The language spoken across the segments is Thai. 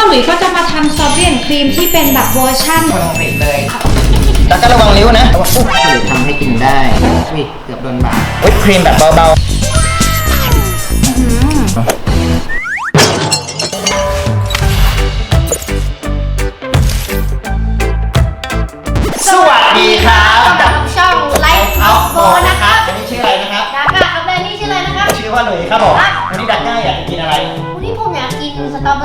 พ่อหลุยก็จะมาทำสตรอเบอรี่ครีมที่เป็นแบบเวอร์ชั่นคนอังกฤษเลยแล้วก็ระวังนิ้วนะระวังอุ๊ยหรือทำให้กินได้อุ้ยเกือบโดนบาดวิปครีมแบบเบาๆ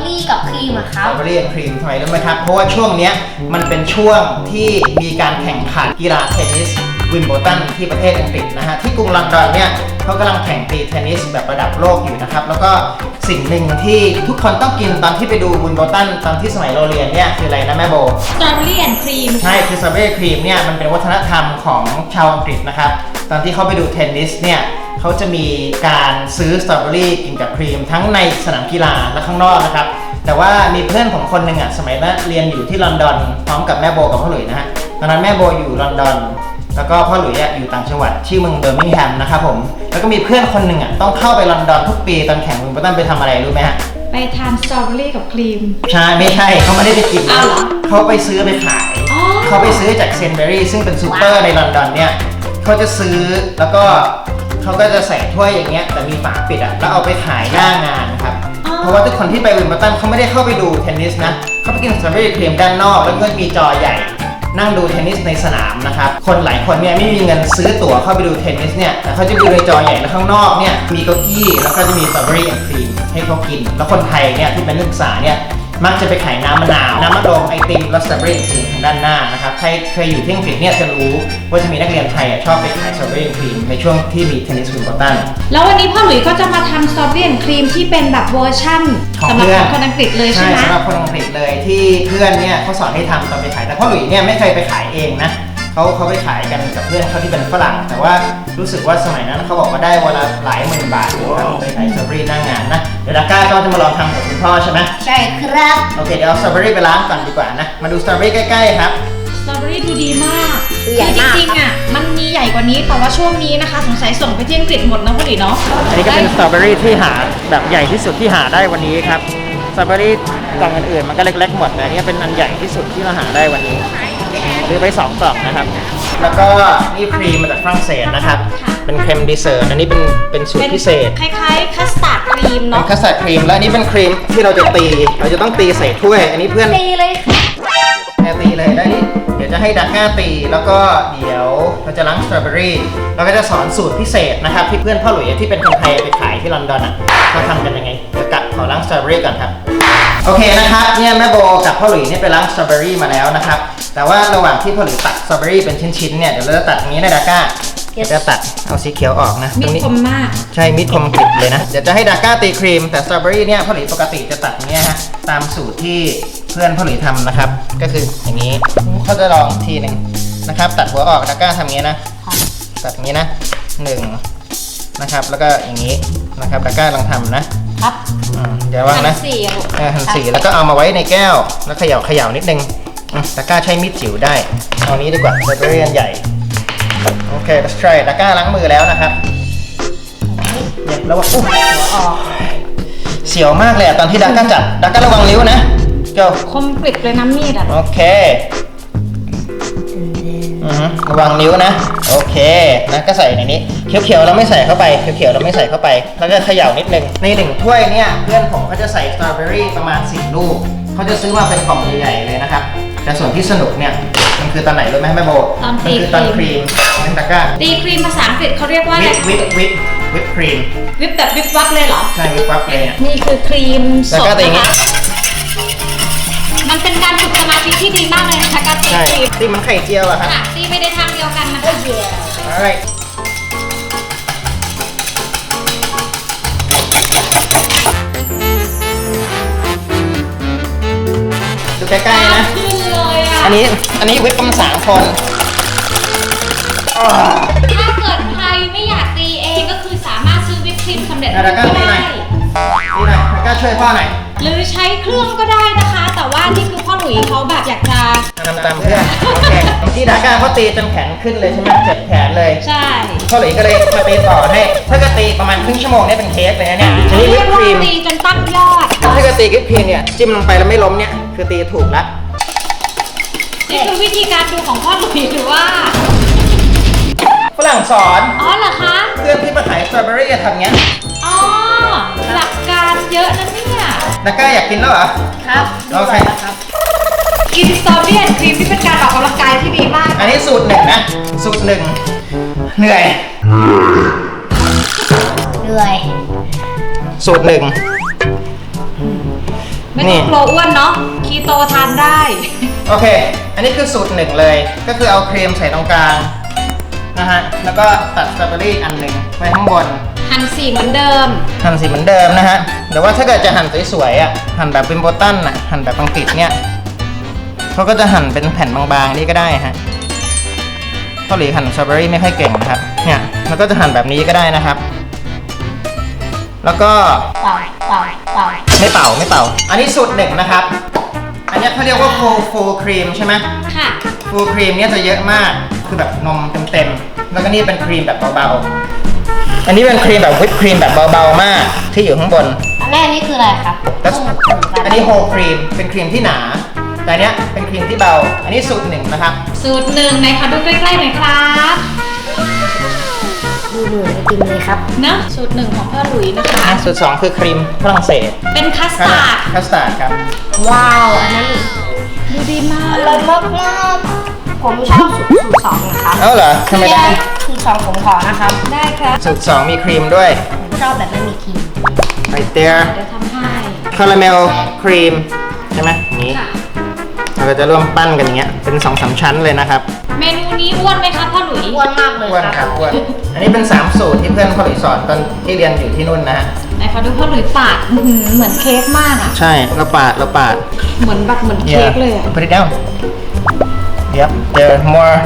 เบอรี่กับครีมอะคสรัตรบ อเบอรี่ครีมทำไมรู้ไหมครับ เพราะว่าช่วงเนี้ยมันเป็นช่วงที่มีการแข่งขันกีฬาเทนนิสวิมเบิลตันที่ประเทศอังกฤษนะฮะ ที่กรุงลอนดอนเนี่ยเขากำลังแข่งตีเทนนิสแบบระดับโลกอยู่นะครับ แล้วก็สิ่งหนึ่งที่ทุกคนต้องกินตอนที่ไปดูวิมเบิลตันตอนที่สมัยเราเรียนเนี่ยคืออะไรนะแม่โบ สตรอเบอรี่แอนด์ครีม ใช่คือสตรอเบอรี่ครีมเนี่ยมันเป็นวัฒนธรรมของชาวอังกฤษนะครับ ตอนที่เขาไปดูเทนนิสเนี่ย เขาจะมีการซื้อสตรอเบอรี่กินกับครีมทั้งในสนามกีฬาและข้างนอกนะครับ แต่ว่ามีเพื่อนของคนหนึ่งอะสมัยนั้นเรียนอยู่ที่ลอนดอนพร้อมกับแม่โบกับพ่อหลุยนะฮะตอนนั้นแม่โบอยู่ลอนดอน แล้วก็พ่อหลุยอะอยู่ต่างจังหวัดชื่อเมืองเบอร์มิงแฮมนะครับผมแล้วก็มีเพื่อนคนหนึ่งอะต้องเข้าไปลอนดอนทุกปีตอนแข่งวิมเบิลตันไปทำอะไรรู้ไหมฮะไปทานสตรอเบอรี่กับครีมใช่ไม่ใช่เขาไม่ได้ไปกินอ้าวเหรอเขาไปซื้อไปขายอ๋อเขาไปซื้อจากเซนเบอรี่ซึ่งเป็นซูเปอร์ในลอนดอนเนี่ยเขาจะซื้อแล้วก็ เขาก็จะใส่ถ้วยอย่างเงี้ยแต่มีฝาปิดอะแล้วเอาไปขายหน้างานนะครับอ๋อเพราะว่าทุกคนที่ไปวิมเบิลตันเขาไม่ได้เข้าไปดูเทนนิสนะเขาไปกินสตรอเบอรี่ครีมด้านนอก แล้วก็มีจอใหญ่ นั่งดูเทนนิสในสนามนะครับ คนหลายคนเนี่ยไม่มีเงินซื้อตั๋วเข้าไปดูเทนนิสเนี่ยแต่เขาจะดูในจอใหญ่แล้วข้างนอกเนี่ยมีเก้าอี้แล้วก็จะมีสตรอเบอรี่ครีมให้เขากิน แล้วคนไทยเนี่ยที่เป็นนักศึกษาเนี่ย มักจะไปขายน้ำมะนาว น้ำมะดงไอติมและสตรอเบอรี่ครีมทางด้านหน้านะครับ ใครเคยอยู่ที่อังกฤษเนี่ยจะรู้ว่าจะมีนักเรียนไทยอะชอบไปขายสตรอเบอรี่ครีมในช่วงที่มีเทนนิสวิมเบิลตัน แล้ววันนี้พ่อหลุยก็จะมาทำสตรอเบอรี่แอนด์ครีมที่เป็นแบบเวอร์ชั่นของสำหรับเพื่อนของคนอังกฤษเลยใช่ไหมสำหรับคนอังกฤษเลยที่เพื่อนเนี่ยเขาสอนให้ทำตอนไปขายแต่พ่อหลุยเนี่ยไม่เคยไปขายเองนะ เขาเขาไปขายกันกับเพื่อนเขาที่เป็นฝรั่ง แต่ว่ารู้สึกว่าสมัยนั้นเขาบอกว่าได้วันละหลายหมื่นบาทนะครับไปขายสตรอเบอรี่หน้างานนะเดี๋ยวดาก้าก็จะมาลองทำกับคุณพ่อใช่ไหมใช่ครับ โอเค เดี๋ยวเอาสตรอเบอรี่ไปล้างก่อนดีกว่านะ มาดูสตรอเบอรี่ใกล้ๆครับ สตรอเบอรี่ดูดีมากดูใหญ่คือมาก จริงๆอะ มันมีใหญ่กว่านี้ แต่ว่าช่วงนี้นะคะ สงสัยส่งไปที่อังกฤษหมดนะพ่อหลุยเนาะอันนี้ก็เป็นสตรอเบอรี่ที่หาแบบใหญ่ที่สุดที่หาได้วันนี้ครับ สตรอเบอรี่กล่องอื่นๆมันก็เล็กๆหมดแต่อันนี้เป็นอันใหญ่ที่สุดที่เราหาได้วันนี้ ซื้อไปสองกล่องนะครับ แล้วก็นี่ครีมมาจากฝรั่งเศสนะครับ เป็นเครมดีเซอร์อันนี้เป็นเป็นสูตเป็นรพิเศษ คล้ายๆคัสตาร์ดครีมเป็นเนาะคัสตาร์ดครีม และอันนี้เป็นครีมที่เราจะตี เราจะต้องตีใส่ถ้วย อันนี้เพื่อน ตีเลยครับแค่ตีเลยแล้วนี่เดี๋ยวจะให้ดักก้าตี แล้วก็เดี๋ยวเราจะล้างสตรอเบอรี่เราก็จะสอนสูตรพิเศษนะครับ ที่เพื่อนพ่อหลุยที่เป็นคนไทยไปขายที่ลอนดอนอะเขาทำกันยังไงเดี๋ยวกัดขอล้างสตรอเบอรี่ก่อนครับ โอเคนะครับเนี่ยแม่โบกับพ่อหลุยเนี่ยไปล้างสตรอเบอรี่มาแล้วนะครับ แต่ว่าระหว่างที่พ่อหลุยตัดสตรอเบอรี่เป็นชิ้นๆเนี่ยเดี๋ยวเราจะตัดอย่างนี้นะดักก้าเดี๋ยวจะตัดเอาสีเขียวออกนะมีตรงนี้คมมาก ใช่มิดคมกริบเลยนะเดี๋ยวจะให้ดาก้าตีครีมแต่สตรอเบอรี่เนี่ยพ่อหลุยปกติจะตัดอย่างเงี้ยฮะตามสูตรที่เพื่อนพ่อหลุยทำนะครับ ก็คืออย่างนี้เขาจะลองทีหนึ่งนะครับ ตัดหัวออกดาก้าทำอย่างนี้นะ ตัดอย่างนี้นะหนึ่งนะครับ แล้วก็อย่างนี้นะครับดาก้าลองทำนะ ครับ อืมเดี๋ยววางนะหั่นสี่อะลูกเออหั่นสีแล้วก็เอามาไว้ในแก้ว แล้วเขย่าเขย่านิดนึงอืมดาก้าใช้มีดจิ๋วได้เอานี้ดีกว่าสตรอเบอรี่อันใหญ่ โอเค let's try ดาก้าล้างมือแล้วนะครับเนี่ยแล้วว่าอุ๊ยเสียวมากเลยอะตอนที่ดักก้าจับดักก้าระวังนิ้วนะเจ้า คมกริบเลยนะมีดอะโอเคอือฮึระวังนิ้วนะ โอเคนะก็ใส่ในนี้ เขียวๆเราไม่ใส่เข้าไปเขียวๆเราไม่ใส่เข้าไป แล้วก็เขย่านิดนึงในหนึ่งถ้วยเนี่ยเพื่อนผมเขาจะใส่สตรอเบอรี่ประมาณ4ลูกเขาจะซื้อมาเป็นกล่องใหญ่ๆเลยนะครับ แต่ส่วนที่สนุกเนี่ยมันคือตอนไหนรู้ไหมแม่โบตอนมัตีคือตอนครีมนั่นตะกร้าตีครีมภาษาอังกฤษเขาเรียกว่าอะไรวิปวิปวิปวิปครีมวิปแบบวิบวับเลยเหรอ ใช่วิปวับเลยเนี่ย นี่คือครีมสแล้วดก็ตีอย่างนะงี้คะมันเป็นการฝึกสมาธิที่ดีมากเลยนะคะการตีใช่ครีมตีเหมันไข่เจียวอะครับ ค่ะตีไปในทางเดียวกันนะคะ alright ดู ใกล้ๆนะ ขึ้นเลยอะอันนี้อันนี้วิปกันสามคนอ้าว ถ้าเกิดใครไม่อยากตีเองก็คือสามารถซื้อวิปครีมสำเร็จรูแล้วปก็ก็ตีหน่ได้อยนี่หน่อยแล้วก็ช่วยพ่อหน่อยหรือใช้เครื่องก็ได้นะคะ แต่ว่านี่คือพ่อหลุยลุยเขาแบบอยากจะ ทำตามเพื่อนโอเคที่ดาก้าเขาตีจนแขนขึ้นเลยใช่ไหมเจ็บแขนเลยใช่พ่อหลุยก็เลยมาตีต่อให้ถ้าเกิดตีประมาณครึ่งชั่วโมงเนี่ยเป็นเค้กเลยนะเนี่ยอันนี้เรีวิยปกคว่ารีม ตีจนตั้งยอด ถ้าเกิดตีวิปครีมเนี่ยจิ้มลงไปแล้วไม่ล้มเนี่ย คือตีถูกละนี่คือวิธีการดูของพ่อหลุยหรือว่า ฝรั่งสอนอ๋อเหรอคะ เพื่อนที่มาขายสตรอเบอรี่จะทำเงี้ยอ๋อ หลักการเยอะนะเนี่ยดาก้าอยากกินแล้วเหรอ ครับโอเคครับกินสตรอเบอรี่แอนด์ครีมที่เป็นการออกกำลังกายที่ดีมาก อันนี้สูตรหนึ่งนะ สูตรหนึ่งเหนื่อย เหนื่อย สูตรหนึ่งไม่ต้องกลัวอ้วนเนาะ คีโตทานได้ โอเค อันนี้คือสูตรหนึ่งเลย ก็คือเอาครีมใส่ตรงกลางนะฮะ แล้วก็ตัดสตรอเบอรี่อันหนึ่งไว้ข้างบน หั่นสีเหมือนเดิม หั่นสีเหมือนเดิมนะฮะ แต่ว่าถ้าเกิดจะหั่นสวยๆอะ หั่นแบบเป็นโบตันอะ หั่นแบบอังกฤษเนี่ยเขาก็จะหั่นเป็นแผ่นบางๆนี่ก็ได้ฮะเกาหลีหั่นสตรอเบอรี่ไม่ค่อยเก่งนะครับ เนี่ย แล้วก็จะหั่นแบบนี้ก็ได้นะครับ แล้วก็ เป่าเป่าเป่าไม่เป่าไม่เป่า อันนี้สูตรหนึ่งนะครับ อันเนี้ยเขาเรียกว่า full full cream ใช่ไหม ค่ะ full cream เนี่ยจะเยอะมาก คือแบบนมเต็มๆ แล้วก็นี่เป็นครีมแบบเบาๆ อันนี้เป็นครีมแบบวิปครีมแบบเบาๆ มาก ที่อยู่ข้างบน อันแรกนี่คืออะไรครับแล้วอันนี้โฮครีมเป็นครีมที่หนา แต่อันเนี้ยเป็นครีมที่เบา อันนี้สูตรหนึ่งนะครับ สูตรหนึ่งไหนขอดูใกล้ๆหน่อยครับ ดูเหนื่อยไอติมเลยครับ เนอะสูตรหนึ่งของพ่อหลุยนะคะ อะสูตรสองคือครีมฝรั่งเศสเป็นคัสตาร์ดคัสตาร์ดครับว้าวอันนั้นดูดีมากอร่อยมากมากๆผมชอบสูตรสูตรสองนะครับเอ้าเหรอทำไมเรียได้นสูตรสองผมขอนะครับได้ครับสูตรสองมีครีมด้วยผมชอบแบบไม่มีครีม right there เดี๋ยวทำให้คาราเมลครีมใช่ไหมอย่างนี้ ค่ะ เราก็จะร่วมปั้นกันอย่างเงี้ยเป็นสองสามชั้นเลยนะครับเมนูนี้อ้วนไหมครับพ่อหลุยอ้วนมากเลยอ้วนคครัรับบอ้วนอันนี้เป็น 3 สูตรที่เพื่อนเขาหลีสอนตอนที่เรียนอยู่ที่นู่นนะฮะไหนขอดูพ่อหลุยปาดอื้อหือเหมือนเค้กมากอะใช่เราปาดเราปาด เหมือนแบบเหมือนเค้กเลยอะ put it down yep there more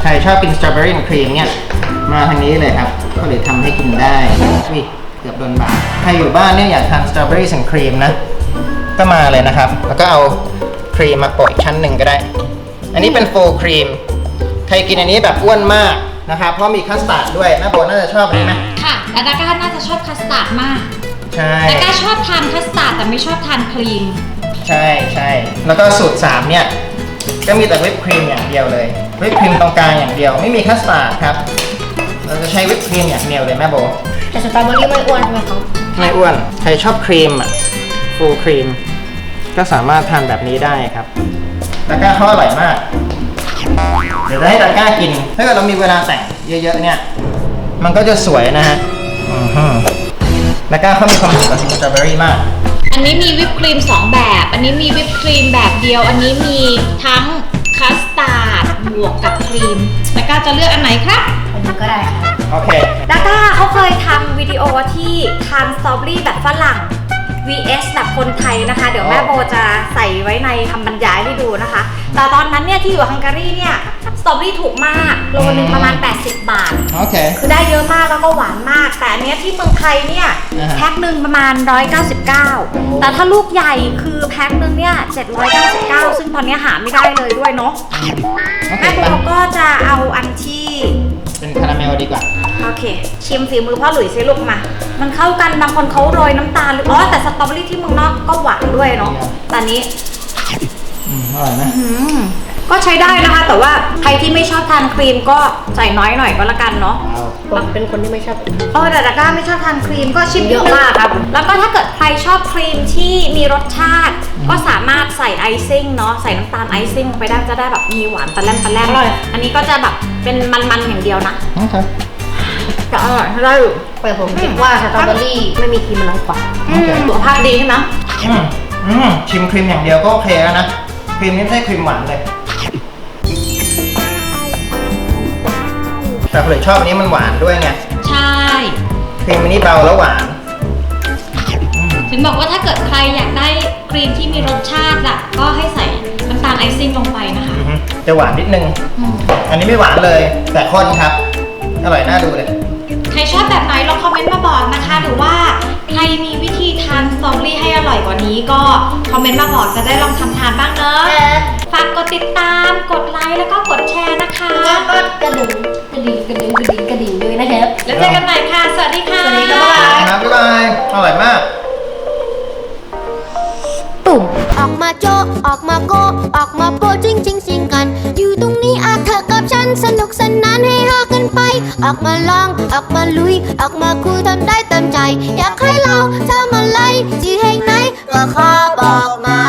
ใครชอบกินสตรอเบอรี่ครีมเนี่ยมาทางนี้เลยครับเขาเลยทำให้กินได้อุ้ยเกือบโดนบาดใครอยู่บ้านเนี่ยอยากทานสตรอเบอรี่สันครีมนะ ก็มาเลยนะครับ แล้วก็เอา ครีมมาโปะอีกชั้นหนึ่งก็ได้ อันนี้เป็นโฟครีม ใครกินอันนี้แบบอ้วนมากนะครับ เพราะมีคัสตาร์ดด้วยแม่โบน่าจะชอบอันนี้ไหมค่ะแต่ดาก้าน่าจะชอบคัสตาร์ดมากใช่ดาก้าชอบทานคัสตาร์ดแต่ไม่ชอบทานครีม ใช่ใช่แล้วก็สูตร3เนี่ยก็มีแต่วิปครีมอย่างเดียวเลยวิปครีมตรงกลางอย่างเดียวไม่มีคัสตาร์ดครับ เราจะใช้วิปครีมอย่างเดียวเลยแม่โบแต่สตรอเบอรี่ไม่อ้วนใช่ไหมครับไม่อ้วนใครชอบครีมอะฟูลครีม ก็สามารถทานแบบนี้ได้ครับตะกร้าเขาอร่อยมาก เดี๋ยวจะให้ตะกร้ากิน ถ้าเกิดเรามีเวลาแต่งเยอะๆเนี่ย มันก็จะสวยนะฮะอือฮึตะกร้าเขามีความสุขกับสตรอเบอรี่มากอันนี้มีวิปครีม2แบบ อันนี้มีวิปครีมแบบเดียว อันนี้มีทั้งคัสตาร์ดบวกกับครีมดาก้าจะเลือกอันไหนครับ อันนี้ก็ได้ครับโอเค ดาก้าเขาเคยทำวิดีโอที่ทานสตรอเบอรี่แบบฝรั่ง vs แบบคนไทยนะคะ เดี๋ยวแม่โบจะใส่ไว้ในคำบรรยายให้ดูนะคะ แต่ตอนนั้นเนี่ยที่อยู่ฮังการีเนี่ยสตรอเบอรี่ถูกมากโลนึงประมาณ 80 บาท โอเค คือได้เยอะมากแล้วก็หวานมาก แต่อันเนี้ยที่เมืองไทยเนี่ยอ่าฮะ แพ็คหนึ่งประมาณ 199 แต่ถ้าลูกใหญ่คือแพ็คหนึ่งเนี่ย799 ซึ่งตอนเนี้ยหาไม่ได้เลยด้วยเนาะโอเคแม่โบไปก็จะเอาอันที่เป็นคาราเมลดีกว่า โอเค ชิมฝีมือพ่อหลุยซิลูกมา มันเข้ากันบางคนเขาโรยน้ำตาลหรืออ๋อแต่สตรอเบอรี่ที่เมืองนอกก็หวานด้วยเนาะครับตอนนี้ อืมอร่อยไหมอืมก็ใช้ได้นะคะ แต่ว่าใครที่ไม่ชอบทานครีมก็ใส่น้อยหน่อยก็แล้วกันเนาะว้าวผมเป็นคนที่ไม่ชอบกินเออแต่ดาก้าไม่ชอบทานครีมก็ชิมเยอะมากครับ แล้วก็ถ้าเกิดใครชอบครีมที่มีรสชาติ ก็สามารถใส่ไอซิ่งเนาะใส่น้ำตาลไอซิ่งลงไปได้จะได้แบบมีหวานตะแลมตะแลมอร่อย อันนี้ก็จะแบบเป็นมันๆอย่างเดียวนะโอเค แต่อร่อยได้อยู่ แต่ผมคิดว่าสตรอเบอรี่ไม่มีครีมมันน้อยกว่าอืมสุขภาพดีใช่ไหมอืมอืมชิมครีมอย่างเดียวก็โอเคแล้วนะ ครีมนี่ไม่ใช่ครีมหวานเลย แต่ผมเลยชอบอันนี้มันหวานด้วยไง ใช่ ครีมอันนี้เบาแล้วหวาน ถึงบอกว่าถ้าเกิดใครอยากได้ครีมที่มีรสชาติอะก็ให้ใส่น้ำตาลไอซิ่งลงไปนะคะ อือฮึจะหวานนิดนึง อืม อันนี้ไม่หวานเลย แต่ข้นครับ อร่อยน่าดูเลยใคร ชอบแบบไหนลองคอมเมนต์มาบอกนะคะ หรือว่าใครมีวิธีทานสตรอเบอรี่ให้อร่อยกว่านี้ก็คอมเมนต์มาบอกจะได้ลองทำทานบ้างเนอะเออฝากกดติดตาม กดไลค์แล้วก็กดแชร์นะคะ แล้วก็กระดิ่งกระดิ่งกระดิ่งกระดิ่งกระดิ่งด้วยนะครับ แล้วเจอกันใหม่ค่ะ สวัสดีค่ะ สวัสดีครับนะครับบ๊ายบายอร่อยมาก ตุ่มออกมาโจะออกมาโกะออกมาโปะจริงจริงสิงกัน อยู่ตรง สนุกสนานให้ฮากันไป ออกมาลอง ออกมาลุย ออกมาคุยทำได้เต็มใจ อยากให้เราทำอะไรที่แห่งไหนก็ขอบอกมา